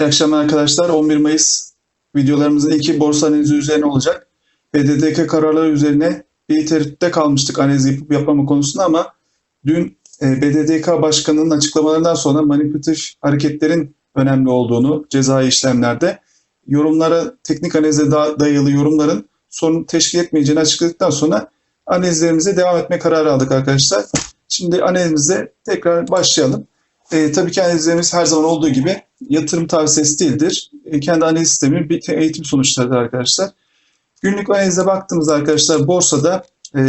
İyi akşamlar arkadaşlar. 11 Mayıs videolarımızın ilki borsa analizi üzerine olacak. BDDK kararları üzerine bir tereddütte kalmıştık analiz yapıp yapmama konusunda ama dün e, BDDK Başkanı'nın açıklamalarından sonra manipülatif hareketlerin önemli olduğunu cezai işlemlerde yorumlara teknik analize da- dayalı yorumların sorun teşkil etmeyeceğini açıkladıktan sonra analizlerimize devam etme kararı aldık arkadaşlar. Şimdi analizimize tekrar başlayalım. E, tabii ki analizlerimiz her zaman olduğu gibi yatırım tavsiyesi değildir. E, kendi analiz sistemi bir eğitim sonuçlarıdır arkadaşlar. Günlük analize baktığımızda arkadaşlar borsada e,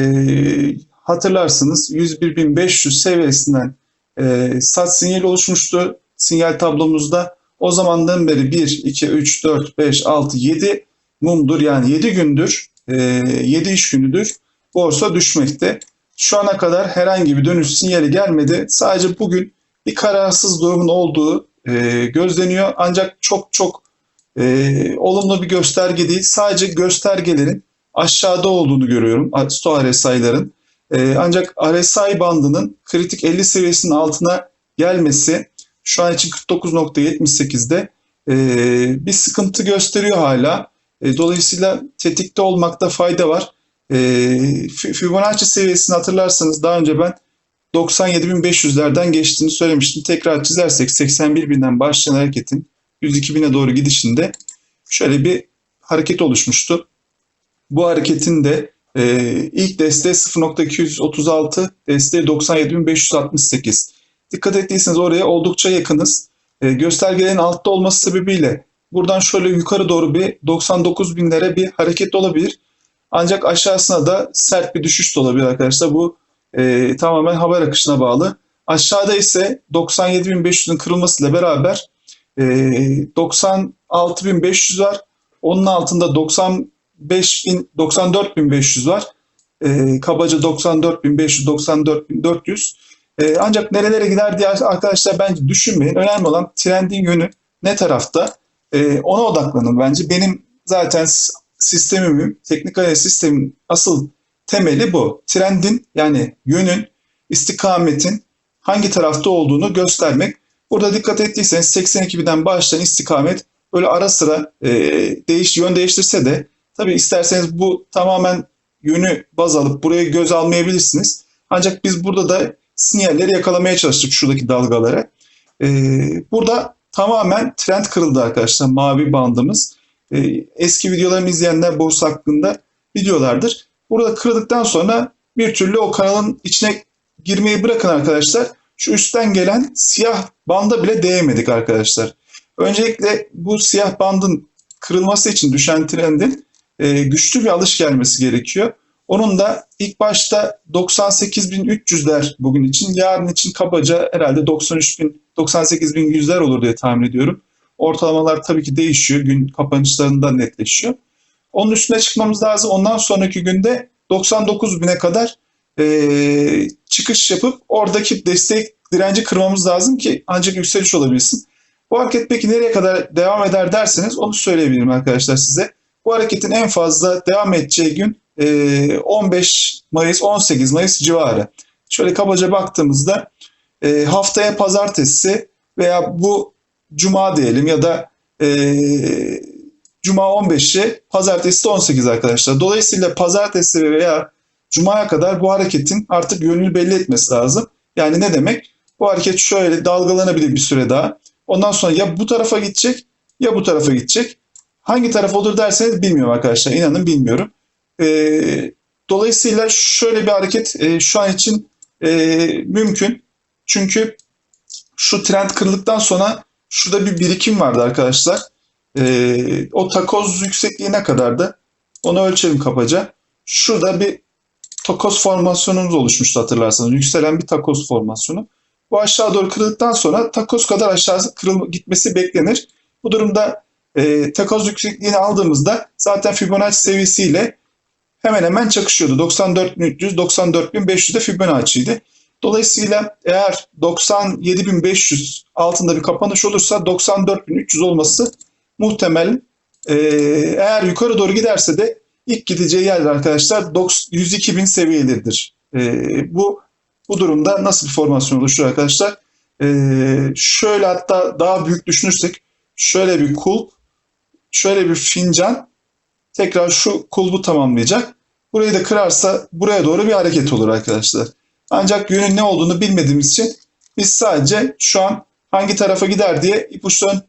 hatırlarsınız 101.500 seviyesinden e, sat sinyali oluşmuştu sinyal tablomuzda. O zamandan beri 1, 2, 3, 4, 5, 6, 7 mumdur yani 7 gündür, e, 7 iş günüdür borsa düşmekte. Şu ana kadar herhangi bir dönüş sinyali gelmedi. Sadece bugün bir kararsız durumun olduğu e, gözleniyor. Ancak çok çok e, olumlu bir gösterge değil. Sadece göstergelerin aşağıda olduğunu görüyorum. Stoa RSI'ların. E, ancak RSI bandının kritik 50 seviyesinin altına gelmesi şu an için 49.78'de e, bir sıkıntı gösteriyor hala. E, dolayısıyla tetikte olmakta fayda var. E, Fi- Fibonacci seviyesini hatırlarsanız daha önce ben 97.500'lerden geçtiğini söylemiştim. Tekrar çizersek 81.000'den başlayan hareketin 102.000'e doğru gidişinde şöyle bir hareket oluşmuştu. Bu hareketin de e, ilk desteği 0.236, desteği 97.568. Dikkat ettiyseniz oraya oldukça yakınız. E, göstergelerin altta olması sebebiyle buradan şöyle yukarı doğru bir 99.000'lere bir hareket olabilir. Ancak aşağısına da sert bir düşüş de olabilir arkadaşlar. Bu e, tamamen haber akışına bağlı. Aşağıda ise 97.500'ün kırılmasıyla beraber e, 96.500 var. Onun altında 95.000, 94.500 var. E, kabaca 94.500, 94.400. E, ancak nerelere gider diye arkadaşlar bence düşünmeyin. Önemli olan trendin yönü ne tarafta? E, ona odaklanın bence. Benim zaten s- sistemimin, teknik analiz sistemin asıl temeli bu. Trendin yani yönün, istikametin hangi tarafta olduğunu göstermek. Burada dikkat ettiyseniz 82'den başlayan istikamet böyle ara sıra e, değiş yön değiştirse de tabii isterseniz bu tamamen yönü baz alıp buraya göz almayabilirsiniz. Ancak biz burada da sinyalleri yakalamaya çalıştık şuradaki dalgalara. E, burada tamamen trend kırıldı arkadaşlar mavi bandımız. E, eski videolarımı izleyenler borsa hakkında biliyorlardır. Burada kırıldıktan sonra bir türlü o kanalın içine girmeyi bırakın arkadaşlar. Şu üstten gelen siyah banda bile değmedik arkadaşlar. Öncelikle bu siyah bandın kırılması için düşen trendin e, güçlü bir alış gelmesi gerekiyor. Onun da ilk başta 98.300'ler bugün için, yarın için kabaca herhalde 93.000, 98.100'ler olur diye tahmin ediyorum. Ortalamalar tabii ki değişiyor, gün kapanışlarında netleşiyor. Onun üstüne çıkmamız lazım. Ondan sonraki günde 99.000'e kadar e, çıkış yapıp oradaki destek direnci kırmamız lazım ki ancak yükseliş olabilsin. Bu hareket peki nereye kadar devam eder derseniz onu söyleyebilirim arkadaşlar size. Bu hareketin en fazla devam edeceği gün e, 15 Mayıs 18 Mayıs civarı. Şöyle kabaca baktığımızda e, haftaya pazartesi veya bu cuma diyelim ya da e, cuma 15'i pazartesi de 18 arkadaşlar. Dolayısıyla pazartesi veya cumaya kadar bu hareketin artık yönünü belli etmesi lazım. Yani ne demek? Bu hareket şöyle dalgalanabilir bir süre daha. Ondan sonra ya bu tarafa gidecek ya bu tarafa gidecek. Hangi taraf olur derseniz bilmiyorum arkadaşlar. İnanın bilmiyorum. Ee, dolayısıyla şöyle bir hareket e, şu an için e, mümkün. Çünkü şu trend kırıldıktan sonra şurada bir birikim vardı arkadaşlar. Ee, o takoz yüksekliği ne kadardı? Onu ölçelim kabaca. Şurada bir takoz formasyonumuz oluşmuştu hatırlarsanız. Yükselen bir takoz formasyonu. Bu aşağı doğru kırıldıktan sonra takoz kadar aşağı kırıl gitmesi beklenir. Bu durumda e, takoz yüksekliğini aldığımızda zaten Fibonacci seviyesiyle hemen hemen çakışıyordu. 94.300, 94.500 de Fibonacci'ydi. Dolayısıyla eğer 97.500 altında bir kapanış olursa 94.300 olması muhtemel. Ee, eğer yukarı doğru giderse de ilk gideceği yer arkadaşlar 102.000 seviyeleridir. Ee, bu bu durumda nasıl bir formasyon oluşur arkadaşlar? Ee, şöyle hatta daha büyük düşünürsek şöyle bir kulp, şöyle bir fincan, tekrar şu kulbu tamamlayacak. Burayı da kırarsa buraya doğru bir hareket olur arkadaşlar. Ancak yönün ne olduğunu bilmediğimiz için biz sadece şu an hangi tarafa gider diye ipuçlarını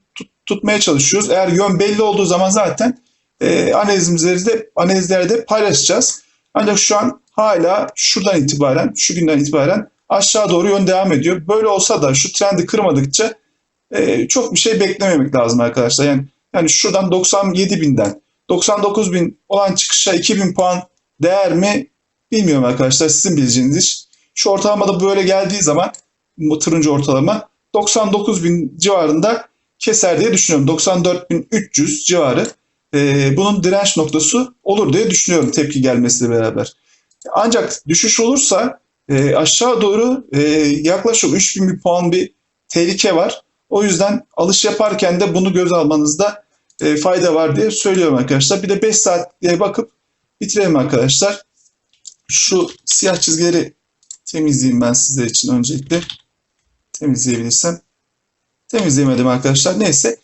tutmaya çalışıyoruz. Eğer yön belli olduğu zaman zaten e, analizimizde, analizlerde paylaşacağız. Ancak şu an hala şuradan itibaren, şu günden itibaren aşağı doğru yön devam ediyor. Böyle olsa da şu trendi kırmadıkça e, çok bir şey beklememek lazım arkadaşlar. Yani yani şuradan 97 binden 99 bin olan çıkışa 2000 puan değer mi bilmiyorum arkadaşlar. Sizin bileceğiniz iş. Şu ortalamada böyle geldiği zaman bu turuncu ortalama 99 bin civarında keser diye düşünüyorum. 94.300 civarı. e, bunun direnç noktası olur diye düşünüyorum tepki gelmesiyle beraber. Ancak düşüş olursa e, aşağı doğru e, yaklaşık 3000 bir puan bir tehlike var. O yüzden alış yaparken de bunu göz almanızda e, fayda var diye söylüyorum arkadaşlar. Bir de 5 saatliğe bakıp bitirelim arkadaşlar. Şu siyah çizgileri temizleyeyim ben sizler için öncelikle. Temizleyebilirsem. Temizleyemedim arkadaşlar. Neyse.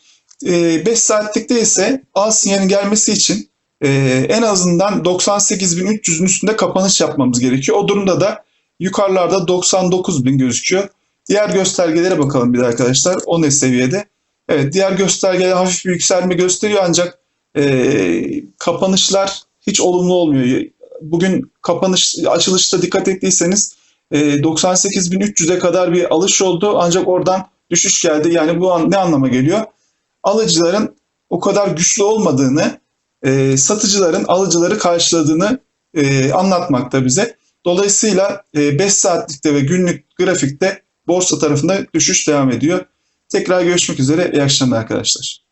5 saatlikte ise al sinyalin gelmesi için e, en azından 98.300'ün üstünde kapanış yapmamız gerekiyor. O durumda da yukarılarda 99.000 gözüküyor. Diğer göstergelere bakalım bir de arkadaşlar. O ne seviyede? Evet diğer göstergeler hafif bir yükselme gösteriyor ancak e, kapanışlar hiç olumlu olmuyor. Bugün kapanış açılışta dikkat ettiyseniz e, 98.300'e kadar bir alış oldu ancak oradan düşüş geldi. Yani bu an, ne anlama geliyor? Alıcıların o kadar güçlü olmadığını, e, satıcıların alıcıları karşıladığını e, anlatmakta bize. Dolayısıyla 5 saatlikte ve günlük grafikte borsa tarafında düşüş devam ediyor. Tekrar görüşmek üzere. İyi akşamlar arkadaşlar.